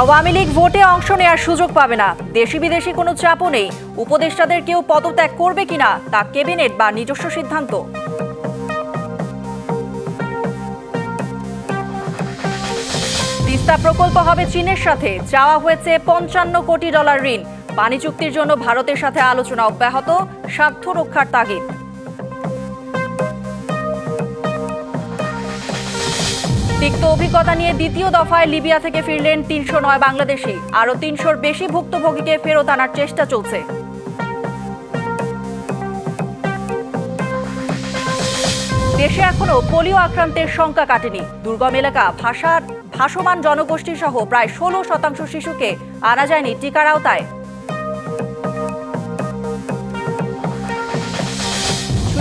আওয়ামী লীগ ভোটে অংশ নেওয়ার সুযোগ পাবে না। দেশি বিদেশি কোনো চাপও নেই। উপদেষ্টাদের কেউ পদত্যাগ করবে কিনা তা ক্যাবিনেট বা নিজস্ব সিদ্ধান্ত। তিস্তা প্রকল্প হবে চীনের সাথে। চাওয়া হয়েছে পঞ্চান্ন কোটি ডলার ঋণ। পানি চুক্তির জন্য ভারতের সাথে আলোচনা অব্যাহত। স্বার্থ রক্ষার তাগিদ। তিক্ত অভিজ্ঞতা নিয়ে দ্বিতীয় দফায় লিবিয়া থেকে ফিরলেন তিনশো নয় বাংলাদেশি। আরও তিনশোর বেশি ভুক্তভোগীকে ফেরত আনার চেষ্টা চলছে। দেশে এখনও পোলিও আক্রান্তের সংখ্যা কাটেনি। দুর্গম এলাকা, ভাষার ভাসমান জনগোষ্ঠী সহ প্রায় ষোলো শতাংশ শিশুকে আনা যায়নি টিকার আওতায়।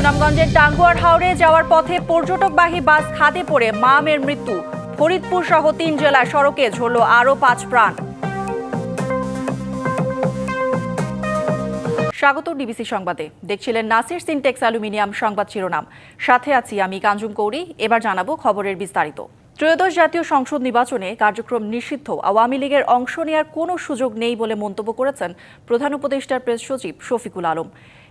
সুনামগঞ্জের টাঙ্গুয়ার হাওড়ে যাওয়ার পথে পর্যটকবাহী বাস খাদে পড়ে মামের মৃত্যু। ফরিদপুর সহ তিন জেলায় সড়কে ঝরল আরও পাঁচ প্রাণ। স্বাগত ডিবিসি সংবাদে। দেখছিলেন নাসির সিনটেক্স অ্যালুমিনিয়াম সংবাদ শিরোনাম। সাথে আছি আমি কাঞ্জুম কৌরি। এবার জানাব খবরের বিস্তারিত। ত্রয়োদশ জাতীয় সংসদ নির্বাচনে কার্যক্রম নিষিদ্ধ। আওয়ামী লীগের অংশ নেওয়ার কোনো সুযোগ নেই বলে মন্তব্য করেছেন প্রধান উপদেষ্টার প্রেস সচিব শফিকুল আলম।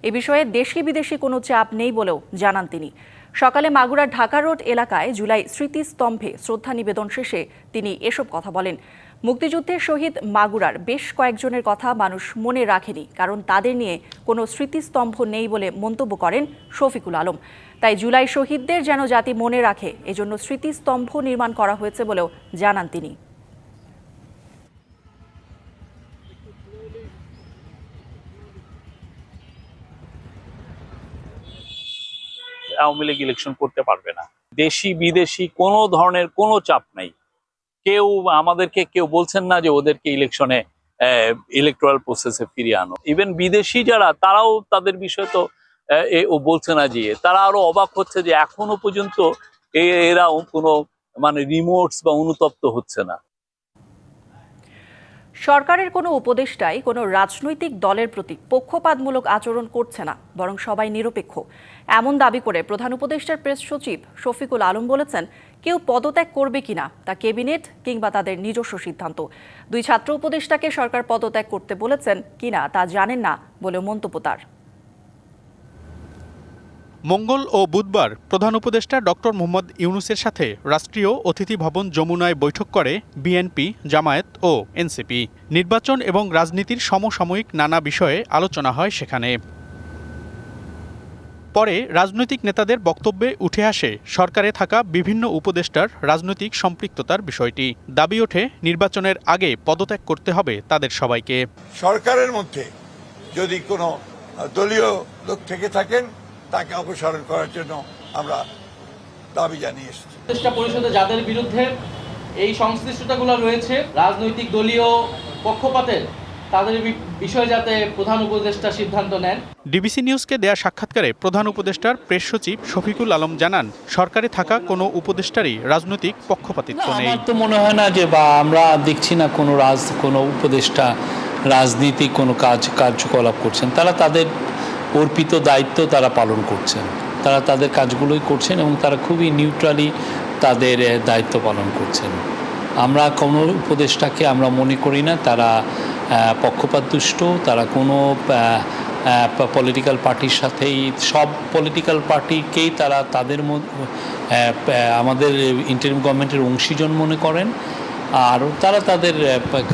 এ বিষয়ে দেশি বিদেশি কোনো চাপ নেই বলেও জানান তিনি। সকালে মাগুরার ঢাকা রোড এলাকায় জুলাই স্মৃতিস্তম্ভে শ্রদ্ধা নিবেদন শেষে তিনি এসব কথা বলেন। মুক্তিযুদ্ধের শহীদ মাগুরার বেশ কয়েকজনের কথা মানুষ মনে রাখেনি, কারণ তাদের নিয়ে কোনো স্মৃতিস্তম্ভ নেই বলে মন্তব্য করেন শফিকুল আলম। তাই জুলাই শহীদদের যেন জাতি মনে রাখে, এজন্য স্মৃতিস্তম্ভ নির্মাণ করা হয়েছে বলেও জানান তিনি। আওয়ামী লীগ ইলেকশন করতে পারবে না। দেশি, বিদেশি কোনো ধরনের কোনো চাপ নাই। কেউ আমাদেরকে, কেউ বলছেন না যে ওদেরকে ইলেকশনে ইলেকট্রাল প্রসেসে ফিরিয়ে আনো। ইভেন বিদেশি যারা, তারাও তাদের বিষয় তো ও বলছে না যে, তারা আরও অবাক হচ্ছে যে এখনও পর্যন্ত এরা কোনো মানে রিমোটস বা অনুতপ্ত হচ্ছে না। সরকারের কোনো উপদেষ্টাই কোনো রাজনৈতিক দলের প্রতি পক্ষপাতমূলক আচরণ করছে না, বরং সবাই নিরপেক্ষ। এমন দাবি করে প্রধান উপদেষ্টার প্রেস সচিব শফিকুল আলম বলেছেন, কেউ পদত্যাগ করবে কিনা তা ক্যাবিনেট কিংবা তাদের নিজস্ব সিদ্ধান্ত। দুই ছাত্র উপদেষ্টাকে সরকার পদত্যাগ করতে বলেছেন কিনা তা জানেন না বলে মন্তব্য তার। মঙ্গল ও বুধবার প্রধান উপদেষ্টা ডক্টর মোহাম্মদ ইউনুসের সাথে রাষ্ট্রীয় অতিথি ভবন যমুনায় বৈঠক করে বিএনপি, জামায়াত ও এনসিপি। নির্বাচন এবং রাজনীতির সমসাময়িক নানা বিষয়ে আলোচনা হয় সেখানে। পরে রাজনৈতিক নেতাদের বক্তব্যে উঠে আসে সরকারে থাকা বিভিন্ন উপদেষ্টার রাজনৈতিক সম্পৃক্ততার বিষয়টি। দাবি ওঠে, নির্বাচনের আগে পদত্যাগ করতে হবে তাদের সবাইকে। সরকারের মধ্যে যদি কোনো দলীয় লোক থেকে থাকেন তাকে অপসারণ করার জন্য আমরা দাবি জানিয়ে এসেছি। উপদেষ্টা পরিষদে যাদের বিরুদ্ধে এই সংশ্লিষ্টতাগুলো রয়েছে রাজনৈতিক দলীয় পক্ষপাতের তাদের বিষয়ে যাতে প্রধান উপদেষ্টা সিদ্ধান্ত নেন। ডিবিসি নিউজকে দেয়া সাক্ষাৎকারে প্রধান উপদেষ্টার প্রেস সচিব শফিকুল আলম জানান সরকারে থাকা কোনো উপদেষ্টারই রাজনৈতিক পক্ষপাতিত্ব নেই। আমার তো মনে হয় না যে বা আমরা দেখছি না কোনো রাজ কোনো উপদেষ্টা রাজনীতি কোনো কাজ কার্যকলাপ করছেন। তারা তাদের অর্পিত দায়িত্ব তারা পালন করছেন। তারা তাদের কাজগুলোই করছেন এবং তারা খুবই নিউট্রালি তাদের দায়িত্ব পালন করছেন। আমরা কোনো উপদেষ্টাকে আমরা মনে করি না, তারা পক্ষপাতদুষ্ট, তারা কোনো পলিটিক্যাল পার্টির সাথেই, সব পলিটিক্যাল পার্টিকেই তারা তাদের আমাদের ইন্টারিম গভর্নমেন্টের অংশীজন মনে করেন। আর তারা তাদের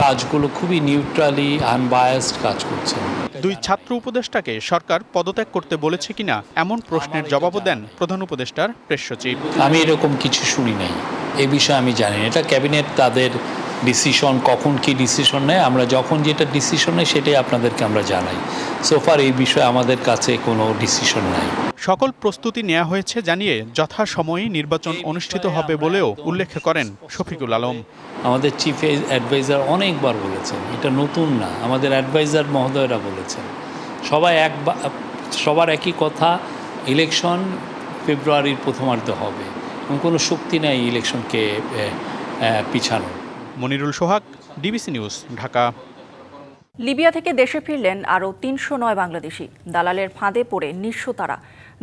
কাজগুলো খুবই নিউট্রালি আনবায়াসড কাজ করছেন। দুই ছাত্র উপদেষ্টাকে সরকার পদত্যাগ করতে বলেছে কিনা এমন প্রশ্নের জবাবও দেন প্রধান উপদেষ্টার প্রেস সচিব। আমি এরকম কিছু শুনি নাই। এ বিষয়ে আমি জানি না। এটা ক্যাবিনেট তাদের ডিসিশন কখন কি ডিসিশন নেয়। আমরা যখন যেটা ডিসিশন নেয় সেটাই আপনাদেরকে আমরা জানাই। সোফার এই বিষয়ে আমাদের কাছে কোনো ডিসিশন নাই। সকল প্রস্তুতি নেওয়া হয়েছে জানিয়ে যথাসময়ে নির্বাচন অনুষ্ঠিত হবে বলেও উল্লেখ করেন শফিকুল আলম। আমাদের চিফ অ্যাডভাইজার অনেকবার বলেছেন এটা নতুন না। আমাদের অ্যাডভাইজার মহোদয়রা বলেছেন। সবাই এক সবার একই কথা ইলেকশন ফেব্রুয়ারির প্রথমার্ধে হবে। এবং কোনো শক্তি নেই ইলেকশনকে পিছানো Monirul Sohag DBC news Dhaka. Libya থেকে দেশে ফিরলেন আরও তিনশো নয় বাংলাদেশি। দালালের ফাঁদে পড়ে নিঃস্ব তারা।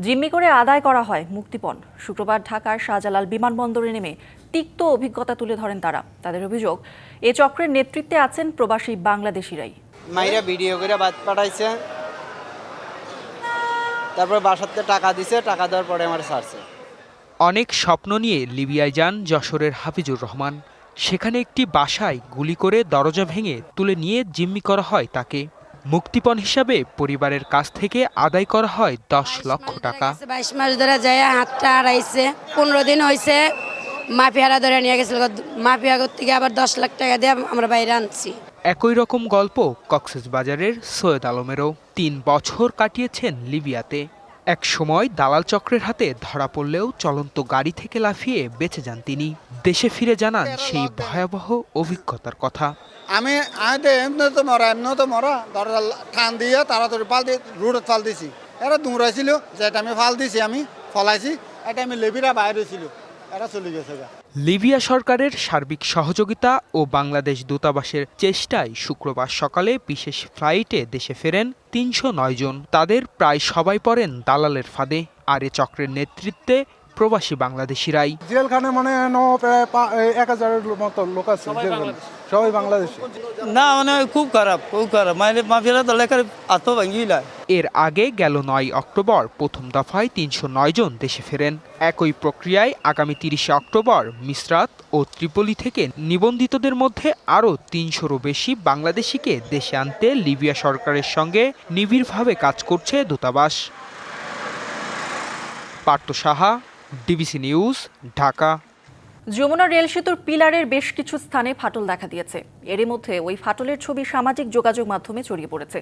জিম্মি করে আদায় করা হয় মুক্তিপণ। শুক্রবার ঢাকার শাহজালাল বিমানবন্দরে নেমে তিক্ত অভিজ্ঞতা তুলে ধরেন তারা। তাদের অভিযোগ এ চক্রের নেতৃত্বে আছেন প্রবাসী বাংলাদেশিরাই। মাইরা ভিডিও করে বাদ পাঠাইছে। তারপর বাসাতে টাকা দিছে টাকা দেওয়ার পরে আমার ছাড়ছে। অনেক স্বপ্ন নিয়ে লিবিয়ায় যান যশোরের হাফিজুর রহমান। সেখানে একটি বাসায় গুলি করে দরজা ভেঙে তুলে নিয়ে জিম্মি করা হয় তাকে। মুক্তিপণ হিসাবে পরিবারের কাছ থেকে আদায় করা হয় দশ লক্ষ টাকা। বাইশ মাস ধরে যায় হাতটা হারাইছে পনেরো দিন হয়েছে মাফিয়ারা ধরে নিয়ে গেছিল। মাফিয়া থেকে আবার দশ লাখ টাকা দিয়ে আমরা বাইরে আনছি। একই রকম গল্প কক্সেস বাজারের সৈয়দ আলমেরও তিন বছর কাটিয়েছেন লিবিয়াতে। এক সময় দালাল চক্রের হাতে ধরা পড়লেও চলন্ত গাড়ি থেকে লাফিয়ে বেঁচে যান তিনি। দেশে ফিরে জানান সেই ভয়াবহ অভিজ্ঞতার কথা। আমি তো মরা এমনি তো মরা, দরজা টান দিয়ে তাড়াতাড়ি পাল দিয়ে রুটত ফাল দিছি। এরা দৌড়াইছিল যেটা আমি ফাল দিছি, আমি ফলাইছি, এটা আমি লেবিরা বাইরে ছিল। এরা চলে গেছে লিবিয়া সরকারের সার্বিক সহযোগিতা ও বাংলাদেশ দূতাবাসের চেষ্টায় শুক্রবার সকালে বিশেষ ফ্লাইটে দেশে ফেরেন তিনশো নয় জন। তাদের প্রায় সবাই পড়েন দালালের ফাঁদে আর এ চক্রের নেতৃত্বে প্রবাসী বাংলাদেশিরাই। জেলখানে মানে এক হাজারের মতো লোক আছে সবাই বাংলাদেশি। না মানে খুব খারাপ খুব খারাপ। মানে মাফিয়ারা আত্ম এর আগে গেল নয় অক্টোবর প্রথম দফায় তিনশো নয় জন দেশে ফেরেন। একই প্রক্রিয়ায় আগামী তিরিশে অক্টোবর মিসরাত ও ত্রিপলি থেকে নিবন্ধিতদের মধ্যে আরও তিনশোরও বেশি বাংলাদেশিকে দেশে আনতে লিবিয়া সরকারের সঙ্গে নিবিড়ভাবে কাজ করছে দূতাবাস। Partha Saha DBC news Dhaka. Jamuna rail সেতুর পিলারের বেশ কিছু স্থানে ফাটল দেখা দিয়েছে। এরই মধ্যে ওই ফাটলের ছবি সামাজিক যোগাযোগ মাধ্যমে ছড়িয়ে পড়েছে।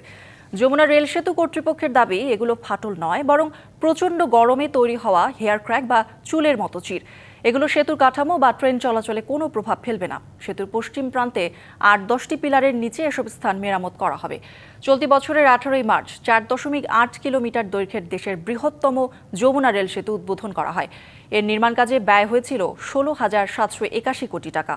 যমুনা রেল সেতু কর্তৃপক্ষের দাবি, এগুলো ফাটল নয়, বরং প্রচণ্ড গরমে তৈরি হওয়া হেয়ার ক্র্যাক বা চুলের মতো চির। এগুলো সেতুর কাঠামো বা ট্রেন চলাচলে কোনো প্রভাব ফেলবে না। সেতুর পশ্চিম প্রান্তে আট দশটি পিলারের নিচে এসব স্থান মেরামত করা হবে। চলতি বছরের আঠারোই মার্চ, চার দশমিক আট কিলোমিটার দৈর্ঘ্যের দেশের বৃহত্তম যমুনা রেল সেতু উদ্বোধন করা হয়। এর নির্মাণ কাজে ব্যয় হয়েছিল ষোলো হাজার সাতশো একাশি কোটি টাকা।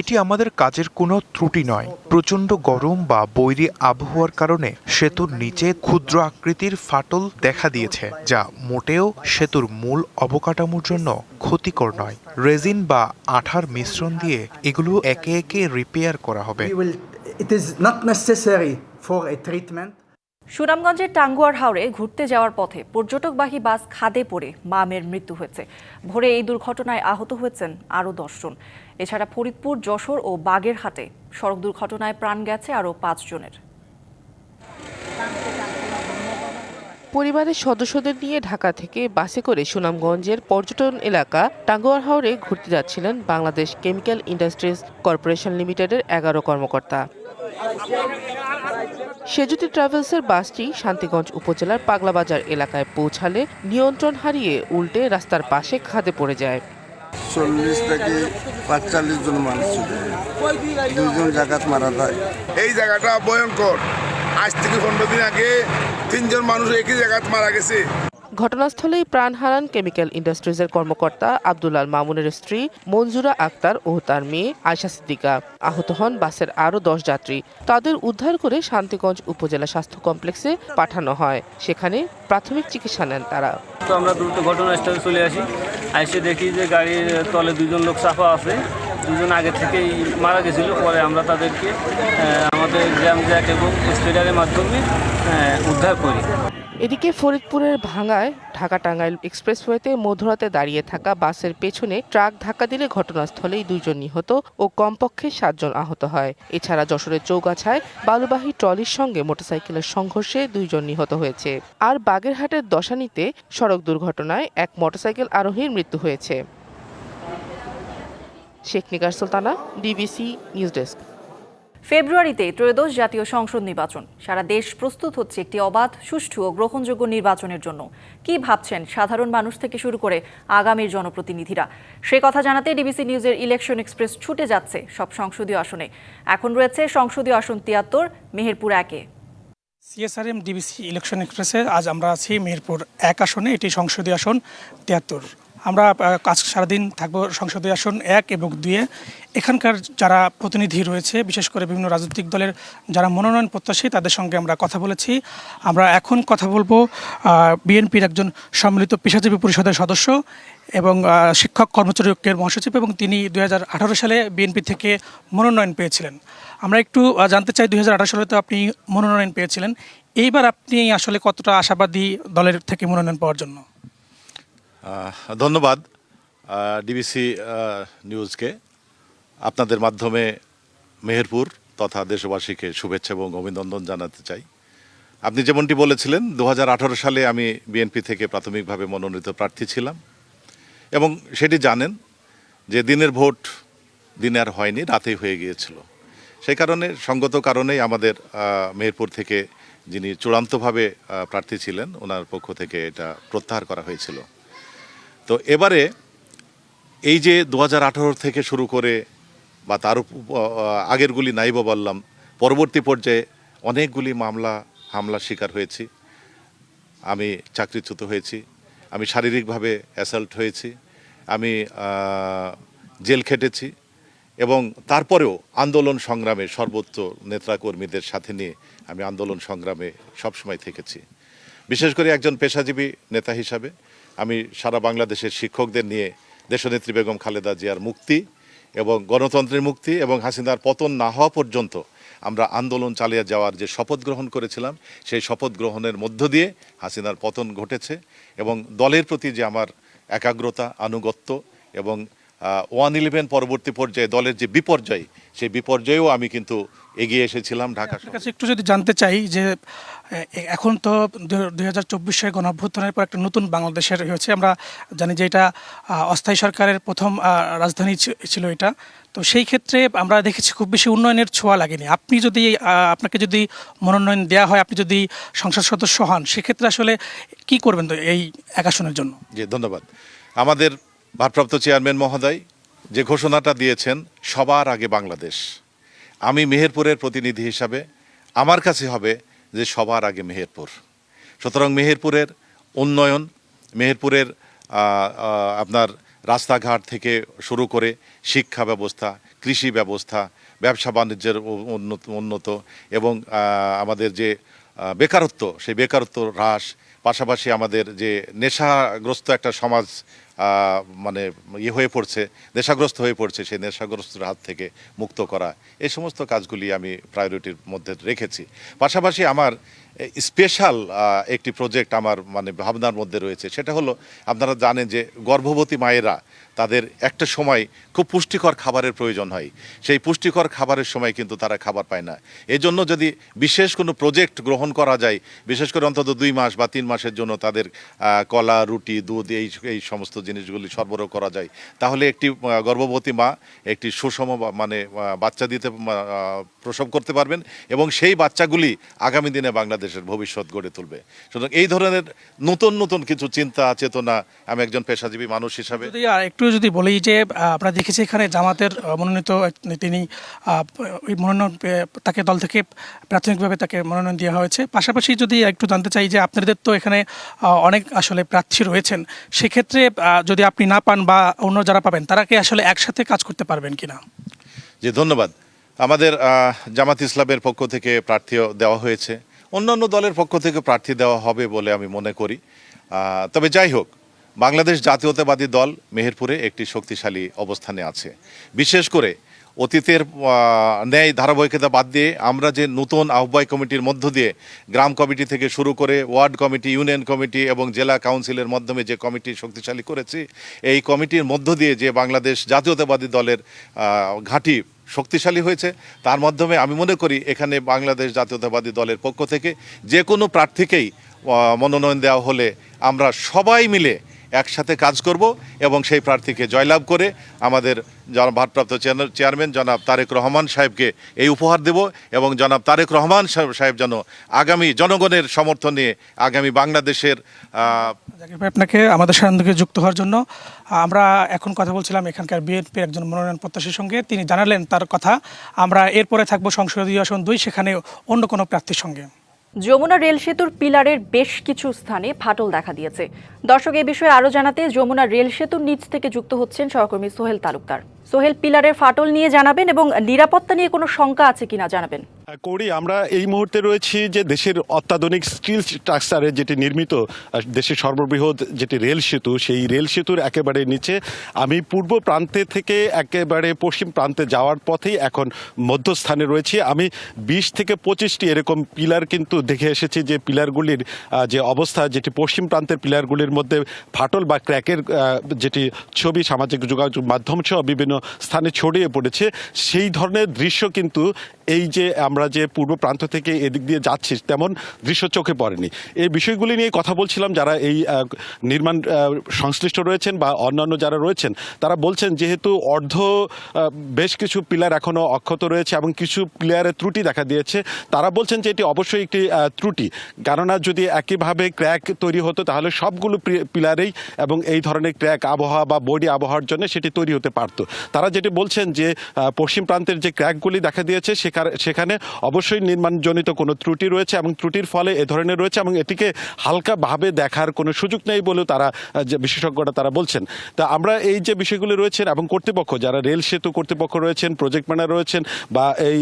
এটি আমাদের কাজের কোনো ত্রুটি নয়। প্রচণ্ড গরম বা বৈরী আবহাওয়ার কারণে সেতুর নিচে ক্ষুদ্র আকৃতির ফাটল দেখা দিয়েছে যা মোটেও সেতুর মূল অবকাঠামোর জন্য ক্ষতিকর নয়। রেজিন বা আঠার মিশ্রণ দিয়ে এগুলো একে একে রিপেয়ার করা হবে। It is not necessary for a treatment. সুনামগঞ্জের টাঙ্গুয়ার হাওড়ে ঘুরতে যাওয়ার পথে পর্যটকবাহী বাস খাদে পড়ে মা মেয়ের মৃত্যু হয়েছে। ভোরে এই দুর্ঘটনায় আহত হয়েছেন আরও দশজন। এছাড়া ফরিদপুর, যশোর ও বাগেরহাটে সড়ক দুর্ঘটনায় প্রাণ গেছে আরও পাঁচজনের পরিবারের সদস্যদের নিয়ে ঢাকা থেকে বাসে করে সুনামগঞ্জের পর্যটন এলাকা টাঙ্গুয়ার হাওরে ঘুরতে যাচ্ছিলেন বাংলাদেশ কেমিক্যাল ইন্ডাস্ট্রিজ কর্পোরেশন লিমিটেডের এগারো কর্মকর্তা। সেজুতি ট্রাভেলসের বাসটি শান্তিগঞ্জ উপজেলার পাগলাবাজার এলাকায় পৌঁছালে নিয়ন্ত্রণ হারিয়ে উল্টে রাস্তার পাশে খাদে পড়ে যায়। চল্লিশ থেকে পাঁচচল্লিশ জন মানুষ ছিল দুজন জায়গাত মারা যায়। এই জায়গাটা ভয়ঙ্কর। আজ থেকে পনেরো দিন আগে তিনজন মানুষ একই জায়গাত মারা গেছে। ঘটনাস্থলেই প্রাণ হারান কেমিক্যাল ইন্ডাস্ট্রিজের কর্মকর্তা আব্দুলাল মামুনের স্ত্রী মঞ্জুরা আক্তার ও তার মেয়ে আয়শা সিদ্দিকা। আহত হন বাসের আরও দশ যাত্রী। তাদের উদ্ধার করে শান্তিগঞ্জ উপজেলা স্বাস্থ্য কমপ্লেক্সে পাঠানো হয়। সেখানে প্রাথমিক চিকিৎসা নেন তারা। তো আমরা দ্রুত ঘটনাস্থলে চলে আসি। এসে দেখি যে গাড়ির তলে দুজন লোক চাপা আছে। দুজন আগে থেকেই মারা গেছিল। পরে আমরা তাদেরকে আমাদের জ্যাম জ্যাক এবং স্পিডারের মাধ্যমে উদ্ধার করি। এদিকে ফরিদপুরের ভাঙায় ঢাকা টাঙ্গাইল এক্সপ্রেসওয়েতে মধ্যরাতে দাঁড়িয়ে থাকা বাসের পেছনে ট্রাক ধাক্কা দিলে ঘটনাস্থলেই দুইজন নিহত ও কমপক্ষে সাতজন আহত হয়। এছাড়া যশোরের চৌগাছায় বালুবাহী ট্রলির সঙ্গে মোটরসাইকেলের সংঘর্ষে দুইজন নিহত হয়েছে। আর বাগেরহাটের দশানিতে সড়ক দুর্ঘটনায় এক মোটরসাইকেল আরোহীর মৃত্যু হয়েছে। Sheikh Nigar Sultana, DBC news desk. ফেব্রুয়ারিতে ত্রয়োদশ জাতীয় সংসদ নির্বাচন। সারা দেশ প্রস্তুত হচ্ছে একটি অবাধ, সুষ্ঠু ও গ্রহণযোগ্য নির্বাচনের জন্য। কি ভাবছেন সাধারণ মানুষ থেকে শুরু করে আগামীর জনপ্রতিনিধিরা? সে কথা জানাতে ডিবিসি নিউজের ইলেকশন এক্সপ্রেস ছুটে যাচ্ছে সব সংসদীয় আসনে। এখন রয়েছে সংসদীয় আসন তিয়াত্তর, মেহেরপুর একে। সিএসআরএম ডিবিসি ইলেকশন এক্সপ্রেসে আজ আমরা আছি মেহেরপুর এক আসনে, এটি সংসদীয় আসন তিয়াত্তর। আমরা কাজ সারাদিন থাকব সংসদীয় আসন এক এবং দুয়ে। এখানকার যারা প্রতিনিধি রয়েছে, বিশেষ করে বিভিন্ন রাজনৈতিক দলের যারা মনোনয়ন প্রত্যাশী, তাদের সঙ্গে আমরা কথা বলেছি। আমরা এখন কথা বলব বিএনপির একজন সম্মিলিত পেশাজীবী পরিষদের সদস্য এবং শিক্ষক কর্মচারী ঐক্যের মহাসচিব এবং তিনি দু হাজার আঠারো সালে বিএনপি থেকে মনোনয়ন পেয়েছিলেন। আমরা একটু জানতে চাই দু হাজার আঠারো সালে তো আপনি মনোনয়ন পেয়েছিলেন। এইবার আপনি আসলে কতটা আশাবাদী দলের থেকে মনোনয়ন পাওয়ার জন্য? ধন্যবাদ ডিবিসি নিউজকে। আপনাদের মাধ্যমে মেহেরপুর তথা দেশবাসীকে শুভেচ্ছা এবং অভিনন্দন জানাতে চাই। আপনি যেমনটি বলেছিলেন, দু হাজার আঠারো সালে আমি বিএনপি থেকে প্রাথমিকভাবে মনোনীত প্রার্থী ছিলাম এবং সেটি জানেন যে দিনের ভোট দিনে আর হয়নি, রাতেই হয়ে গিয়েছিল। সেই কারণে, সঙ্গত কারণেই আমাদের মেহেরপুর থেকে যিনি চূড়ান্তভাবে প্রার্থী ছিলেন, ওনার পক্ষ থেকে এটা প্রত্যাহার করা হয়েছিল। তো এবারে এই যে দু হাজার আঠেরো থেকে শুরু করে বা তার আগেরগুলি নাই বা বললাম, পরবর্তী পর্যায়ে অনেকগুলি মামলা, হামলার শিকার হয়েছি। আমি চাকরিচ্যুত হয়েছি, আমি শারীরিকভাবে অ্যাসাল্ট হয়েছি, আমি জেল খেটেছি এবং তারপরেও আন্দোলন সংগ্রামে সর্বোচ্চ নেতাকর্মীদের সাথে নিয়ে আমি আন্দোলন সংগ্রামে সবসময় থেকেছি। বিশেষ করে একজন পেশাজীবী নেতা হিসাবে আমি সারা বাংলাদেশের শিক্ষকদের নিয়ে দেশনেত্রী বেগম খালেদা জিয়ার মুক্তি এবং গণতন্ত্রের মুক্তি এবং হাসিনার পতন না হওয়া পর্যন্ত আমরা আন্দোলন চালিয়ে যাওয়ার যে শপথ গ্রহণ করেছিলাম, সেই শপথ গ্রহণের মধ্য দিয়ে হাসিনার পতন ঘটেছে এবং দলের প্রতি যে আমার একাগ্রতা, আনুগত্য এবং ওয়ান ইলেভেন পরবর্তী পর্যায়ে দলের যে বিপর্যয়, সেই বিপর্যয়েও আমি কিন্তু এগিয়ে এসেছিলাম ঢাকা কাছে একটু যদি জানতে চাই যে এখন তো দুই হাজার চব্বিশ সালে গণ পর একটা নতুন বাংলাদেশের হয়েছে। আমরা জানি যে এটা অস্থায়ী সরকারের প্রথম রাজধানী ছিল এটা। তো সেই ক্ষেত্রে আমরা দেখেছি খুব বেশি উন্নয়নের ছোঁয়া লাগেনি। আপনি যদি আপনাকে যদি মনোনয়ন দেওয়া হয়, আপনি যদি সংসদ সদস্য হন, সেক্ষেত্রে আসলে কি করবেন তো এই এক আসনের জন্য? জি, ধন্যবাদ। আমাদের ভারপ্রাপ্ত চেয়ারম্যান মহোদয় যে ঘোষণাটা দিয়েছেন, সবার আগে বাংলাদেশ। আমি মেহেরপুরের প্রতিনিধি হিসাবে, আমার কাছে হবে যে সবার আগে মেহেরপুর। সুতরাং মেহেরপুরের উন্নয়ন, মেহেরপুরের আপনার রাস্তাঘাট থেকে শুরু করে শিক্ষা ব্যবস্থা, কৃষি ব্যবস্থা, ব্যবসা বাণিজ্যের উন্নত উন্নত এবং আমাদের যে বেকারত্ব, সেই বেকারত্ব হ্রাস, পাশাপাশি আমাদের যে নেশাগ্রস্ত একটা সমাজ মানে ইয়ে হয়ে পড়ছে, নেশাগ্রস্ত হয়ে পড়ছে, সেই নেশাগ্রস্তের হাত থেকে মুক্ত করা এই সমস্ত কাজগুলি আমি প্রায়োরিটির মধ্যে রেখেছি। পাশাপাশি আমার স্পেশাল একটি প্রজেক্ট আমার মানে ভাবনার মধ্যে রয়েছে। সেটা হলো, আপনারা জানেন যে গর্ভবতী মায়েরা তাদের একটা সময় খুব পুষ্টিকর খাবারের প্রয়োজন হয়। সেই পুষ্টিকর খাবারের সময় কিন্তু তারা খাবার পায় না। এই জন্য যদি বিশেষ কোনো প্রজেক্ট গ্রহণ করা যায়, বিশেষ করে অন্তত দুই মাস বা তিন মাসের জন্য তাদের কলা, রুটি, দুধ, এই এই সমস্ত জিনিসগুলি সরবরাহ করা যায়, তাহলে একটি গর্ভবতী মা একটি সুষম মানে বাচ্চা দিতে প্রসব করতে পারবেন এবং সেই বাচ্চাগুলি আগামী দিনে বাংলাদেশের ভবিষ্যৎ গড়ে তুলবে। সুতরাং এই ধরনের নতুন নতুন কিছু চিন্তা চেতনা আমি একজন পেশাজীবী মানুষ হিসাবে যদি আর একটু যদি বলি যে আমরা দেখেছি এখানে জামাতের মনোনীত তিনি ওই মনোনয়ন তাকে দল থেকে প্রাথমিকভাবে তাকে মনোনয়ন দেওয়া হয়েছে। পাশাপাশি যদি একটু জানতে চাই যে আপনাদের তো এখানে অনেক আসলে প্রার্থী রয়েছেন। সেক্ষেত্রে যদি আপনি না পান বা অন্য যারা পাবেন তারা কি আসলে একসাথে কাজ করতে পারবেন কিনা? জি ধন্যবাদ। আমাদের জামাত ইসলামের পক্ষ থেকে প্রার্থীও দেওয়া হয়েছে। অন্যান্য দলের পক্ষ থেকে প্রার্থী দেওয়া হবে বলে আমি মনে করি। তবে যাই হোক, বাংলাদেশ জাতীয়তাবাদী দল মেহেরপুরে একটি শক্তিশালী অবস্থানে আছে। বিশেষ করে অতীতের ন্যায় ধারাবাহিকতা বাদ দিয়ে আমরা যে নতুন আহ্বায়ক কমিটির মধ্য দিয়ে গ্রাম কমিটি থেকে শুরু করে ওয়ার্ড কমিটি, ইউনিয়ন কমিটি এবং জেলা কাউন্সিলের মাধ্যমে যে কমিটি শক্তিশালী করেছি, এই কমিটির মধ্য দিয়ে যে বাংলাদেশ জাতীয়তাবাদী দলের ঘাঁটি শক্তিশালী হয়েছে। তার মাধ্যমে আমি মনে করি এখানে বাংলাদেশ জাতীয়তাবাদী দলের পক্ষ থেকে যে কোনো প্রার্থীকেই মনোনয়ন দেওয়া হলে আমরা সবাই মিলে একসাথে কাজ করব এবং সেই প্রার্থীকে জয়লাভ করে আমাদের ভারপ্রাপ্ত চেয়ারম্যান জনাব তারেক রহমান সাহেবকে এই উপহার দেব এবং জনাব তারেক রহমান সাহেব যেন আগামী জনগণের সমর্থন নিয়ে আগামী বাংলাদেশের আপনাকে আমাদের সাথে যুক্ত হওয়ার জন্য, আমরা এখন কথা বলছিলাম এখানকার বিএনপির একজন মনোনয়ন প্রত্যাশীর সঙ্গে। তিনি জানালেন তার কথা। আমরা এরপরে থাকব সংসদীয় আসন দুই, সেখানে অন্য কোনো প্রার্থীর সঙ্গে। যমুনা রেল সেতুর পিলারের বেশ কিছু স্থানে ফাটল দেখা দিয়েছে। দর্শক, এ বিষয়ে আরও জানাতে যমুনা রেল সেতুর নিচ থেকে যুক্ত হচ্ছেন সহকর্মী সোহেল তালুকদার। সোহেল পিলারের ফাটল নিয়ে জানাবেন এবং নিরাপত্তা নিয়ে কোনো শঙ্কা আছে কিনা জানাবেন। করি আমরা এই মুহূর্তে রয়েছি যে দেশের অত্যাধুনিক স্টিল স্ট্রাকচারে যেটি নির্মিত দেশের সর্ববৃহৎ যেটি রেল সেতু, সেই রেল সেতুর একেবারে নিচে। আমি পূর্ব প্রান্তে থেকে একেবারে পশ্চিম প্রান্তে যাওয়ার পথেই এখন মধ্যস্থানে রয়েছি। আমি বিশ থেকে পঁচিশটি এরকম পিলার কিন্তু দেখে এসেছি যে পিলারগুলির যে অবস্থা, যেটি পশ্চিম প্রান্তের পিলারগুলির মধ্যে ফাটল বা ক্র্যাকের যেটি ছবি, সামাজিক যোগাযোগ মাধ্যম সহ বিভিন্ন স্থানে ছড়িয়ে পড়েছে। সেই ধরনের দৃশ্য কিন্তু এই যে আমরা যে পূর্ব প্রান্ত থেকে এদিক দিয়ে যাচ্ছি, তেমন দৃশ্য চোখে পড়েনি। এই বিষয়গুলি নিয়ে কথা বলছিলাম, যারা এই নির্মাণ সংশ্লিষ্ট রয়েছেন বা অন্যান্য যারা রয়েছেন, তারা বলছেন যেহেতু অর্ধ বেশ কিছু পিলার এখনও অক্ষত রয়েছে এবং কিছু প্লেয়ারের ত্রুটি দেখা দিয়েছে, তারা বলছেন যে এটি অবশ্যই একটি ত্রুটি। কেননা যদি একইভাবে ক্র্যাক তৈরি হতো, তাহলে সবগুলো পিলারেই এবং এই ধরনের ক্র্যাক আবহাওয়া বা বডি আবহাওয়ার জন্য সেটি তৈরি হতে পারতো। তারা যেটি বলছেন যে পশ্চিম প্রান্তের যে ক্র্যাকগুলি দেখা দিয়েছে, সেখানে সেখানে অবশ্যই নির্মাণজনিত কোনো ত্রুটি রয়েছে এবং ত্রুটির ফলে এ ধরনের রয়েছে এবং এটিকে হালকাভাবে দেখার কোনো সুযোগ নেই বলেও তারা, যে বিশেষজ্ঞরা তারা বলছেন। তা আমরা এই যে বিষয়গুলি রয়েছেন এবং কর্তৃপক্ষ, যারা রেল সেতু কর্তৃপক্ষ রয়েছেন, প্রজেক্ট ম্যানার রয়েছেন বা এই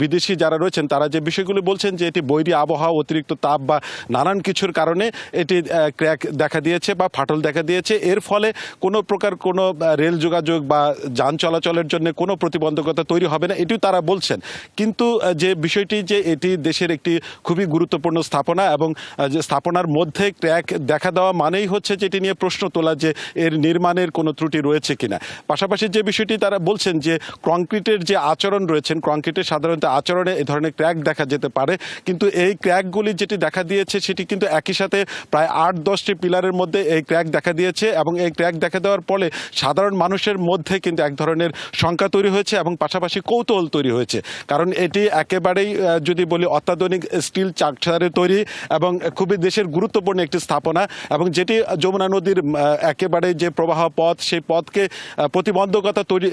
বিদেশি যারা রয়েছেন, তারা যে বিষয়গুলি বলছেন যে এটি বৈরী আবহাওয়া, অতিরিক্ত তাপ বা নানান কিছুর কারণে এটি ক্র্যাক দেখা দিয়েছে বা ফাটল দেখা দিয়েছে। এর ফলে কোনো প্রকার কোনো রেল যোগাযোগ বা যান চলাচলের জন্য কোনো প্রতিবন্ধকতা তৈরি হবে না, এটিও তারা বলছেন। কিন্তু যে বিষয়টি যে এটি দেশের একটি খুবই গুরুত্বপূর্ণ স্থাপনা এবং যে স্থাপনার মধ্যে ক্র্যাক দেখা দেওয়া মানেই হচ্ছে যেটি নিয়ে প্রশ্ন তোলা যে এর নির্মাণের কোনো ত্রুটি রয়েছে কিনা। পাশাপাশি যে বিষয়টি তারা বলছেন যে কংক্রিটের যে আচরণ রয়েছেন, কংক্রিটের সাধারণত আচরণে এ ধরনের ক্র্যাক দেখা যেতে পারে। কিন্তু এই ক্র্যাকগুলি যেটি দেখা দিয়েছে সেটি কিন্তু একই সাথে প্রায় আট, দশটি পিলারের মধ্যে এই ক্র্যাক দেখা দিয়েছে এবং এই ক্র্যাক দেখা দেওয়ার ফলে সাধারণ মানুষের মধ্যে কিন্তু এক ধরনের শঙ্কা তৈরি হয়েছে এবং পাশাপাশি কৌতূহল তৈরি হয়েছে। কারণ এটি একেবারেই যদি বলি অত্যাধুনিক স্টিল চাকচারে তৈরি এবং খুবই দেশের গুরুত্বপূর্ণ একটি স্থাপনা এবং যেটি যমুনা নদীর একেবারে যে প্রবাহ পথ, সেই পথকে প্রতিবন্ধকতা তৈরি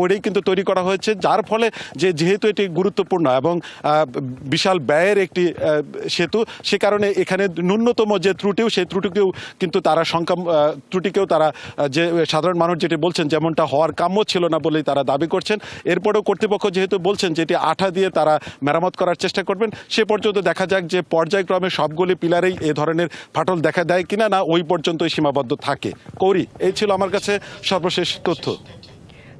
করেই কিন্তু তৈরি করা হয়েছে। যার ফলে যে যেহেতু এটি গুরুত্বপূর্ণ এবং বিশাল ব্যয়ের একটি সেতু, সে কারণে এখানে ন্যূনতম যে ত্রুটিও, সেই ত্রুটিকেও কিন্তু তারা সংখ্যা ত্রুটিকেও তারা যে সাধারণ মানুষ যেটি বলছেন, যেমনটা হওয়ার কাম্য ছিল না বলেই তারা দাবি করছেন। এরপরেও কর্তৃপক্ষ যেহেতু বলছেন যেটি আঠা দিয়ে তারা মেরামত করার চেষ্টা করবেন, সে পর্যন্ত দেখা যাক যে পর্যায়ক্রমে সবগুলি পিলারেই এ ধরনের ফাটল দেখা দেয় কিনা, না ওই পর্যন্তই সীমাবদ্ধ থাকে। কৌরি, এই ছিল আমার কাছে সর্বশেষ তথ্য।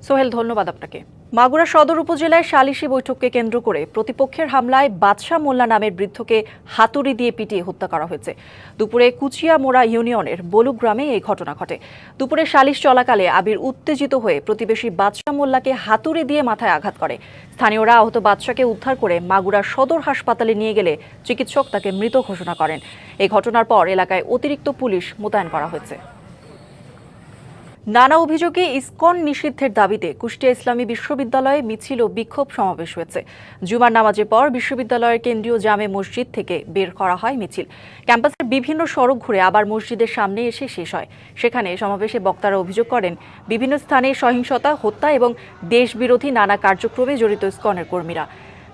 সোহেল, ধন্যবাদ আপনাকে। মাগুরা সদর উপজেলায় সালিশি বৈঠককে কেন্দ্র করে প্রতিপক্ষের হামলায় বাদশাহ মোল্লা নামের বৃদ্ধকে হাতুড়ি দিয়ে পিটিয়ে হত্যা করা হয়েছে। দুপুরে কুচিয়ামোড়া ইউনিয়নের বলু গ্রামে এই ঘটনা ঘটে। দুপুরে সালিশ চলাকালে আবির উত্তেজিত হয়ে প্রতিবেশী বাদশাহ মোল্লাকে হাতুড়ি দিয়ে মাথায় আঘাত করে। স্থানীয়রা আহত বাদশাকে উদ্ধার করে মাগুরা সদর হাসপাতালে নিয়ে গেলে চিকিৎসক তাকে মৃত ঘোষণা করেন। এই ঘটনার পর এলাকায় অতিরিক্ত পুলিশ মোতায়েন করা হয়েছে। নানা অভিযোগে ইসকন নিষিদ্ধের দাবিতে কুষ্টিয়া ইসলামী বিশ্ববিদ্যালয়ে মিছিল ও বিক্ষোভ সমাবেশ হয়েছে। জুমার নামাজের পর বিশ্ববিদ্যালয়ের কেন্দ্রীয় জামে মসজিদ থেকে বের করা হয় মিছিল। ক্যাম্পাসের বিভিন্ন সড়ক ঘুরে আবার মসজিদের সামনে এসে শেষ হয়। সেখানে সমাবেশে বক্তারা অভিযোগ করেন, বিভিন্ন স্থানে সহিংসতা, হত্যা এবং দেশবিরোধী নানা কার্যক্রমে জড়িত ইসকনের কর্মীরা।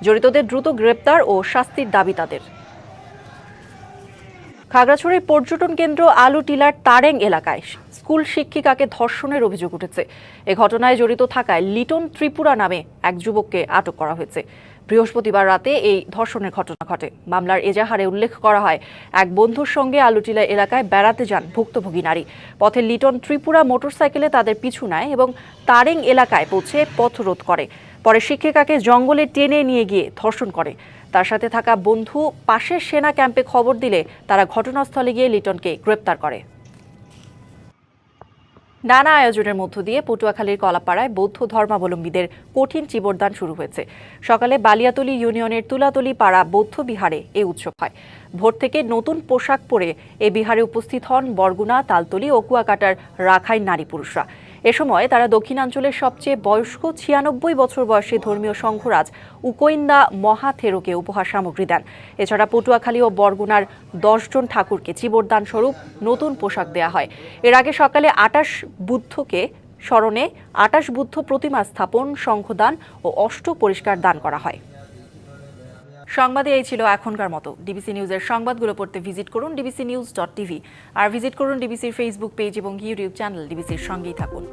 জড়িতদের দ্রুত গ্রেপ্তার ও শাস্তির দাবি তাদের। খাগড়াছড়ির পর্যটন কেন্দ্র আলু টিলার তারেং এলাকায় স্কুল শিক্ষিকাকে ধর্ষণের অভিযোগ উঠেছে। এ ঘটনায় জড়িত থাকায় লিটন ত্রিপুরা নামে এক যুবককে আটক করা হয়েছে। বৃহস্পতিবার রাতে এই ধর্ষণের ঘটনা ঘটে। মামলার এজাহারে উল্লেখ করা হয়, এক বন্ধুর সঙ্গে আলুটিলা এলাকায় বেড়াতে যান ভুক্তভোগী নারী। পথে লিটন ত্রিপুরা মোটরসাইকেলে তাদের পিছু নেয় এবং তারেং এলাকায় পৌঁছে পথ রোধ করে। পরে শিক্ষিকাকে জঙ্গলে টেনে নিয়ে গিয়ে ধর্ষণ করে। তার সাথে থাকা বন্ধু পাশের সেনা ক্যাম্পে খবর দিলে তারা ঘটনাস্থলে গিয়ে লিটনকে গ্রেপ্তার করে। নানা আয়োজনের মধ্য দিয়ে পটুয়াখালীর কলাপাড়ায় বৌদ্ধ ধর্মাবলম্বীদের কঠিন চিবরদান শুরু হয়েছে। সকালে বালিয়াতলি ইউনিয়নের তুলাতলি পাড়া বৌদ্ধ বিহারে এ উৎসব হয়। ভোর থেকে নতুন পোশাক পরে এ বিহারে উপস্থিত হন বরগুনা, তালতলি ও কুয়াকাটার রাখাইন নারী পুরুষরা। এ সময় তারা দক্ষিণাঞ্চলের সবচেয়ে বয়স্ক ছিয়ানব্বই বছর বয়সী ধর্মীয় সংঘরাজ উকৈন্দা মহাথেরোকে উপহার সামগ্রী দেন। এছাড়া পটুয়াখালী ও বরগুনার দশজন ঠাকুরকে চিবরদান স্বরূপ নতুন পোশাক দেয়া হয়। এর আগে সকালে আটাশ বুদ্ধকে স্মরণে আটাশ বুদ্ধ প্রতিমা স্থাপন শঙ্খদান ও অষ্ট পরিষ্কার দান করা হয়। সংবাদে এই ছিল এখনকার মতো। ডিবিসি নিউজের সংবাদগুলো পড়তে ভিজিট করুন ডিবিসি নিউজ ডট টিভি। আর ভিজিট করুন ডিবিসির ফেসবুক পেজ এবং ইউটিউব চ্যানেল ডিবিসির সঙ্গেই থাকুন।